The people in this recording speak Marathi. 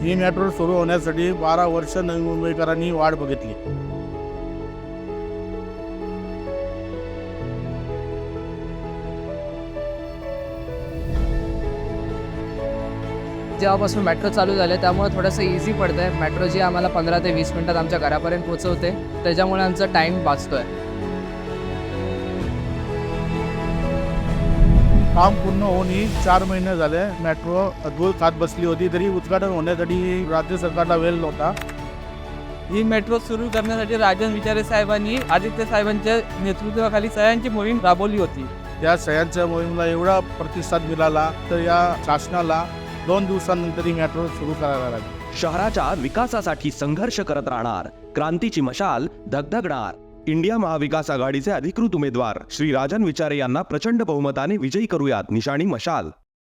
ही मेट्रो सुरू होण्यासाठी बारा वर्ष नवी मुंबईकरांनी वाट बघितली. जेव्हापासून मेट्रो चालू झाले त्यामुळे थोडंसं इझी पडतं आहे मेट्रो जी आम्हाला पंधरा ते वीस मिनटात आमच्या घरापर्यंत पोहोचवते. त्याच्यामुळे आमचा टाईम वाचतो आहे काम पूर्ण होऊनही चार महिने झाले. मेट्रो अद्भुत खात बसली होती. तरी उद्घाटन होण्यासाठी राज्य सरकारला वेळ नव्हता. ही मेट्रो सुरू करण्यासाठी राजन विचारे साहेबांनी आदित्य साहेबांच्या नेतृत्वाखाली सह्यांची मोहीम राबवली होती. त्या सह्यांच्या मोहिमेला एवढा प्रतिसाद मिळाला तर या शासनाला दोन दिवसांनंतर ही मेट्रो सुरू करायला लागली. शहराच्या विकासासाठी संघर्ष करत राहणार. क्रांतीची मशाल धगधगणार. इंडिया महाविकास आघाडीचे अधिकृत उमेदवार श्री राजन विचारे यांना प्रचंड बहुमताने विजयी करूयात निशाणी मशाल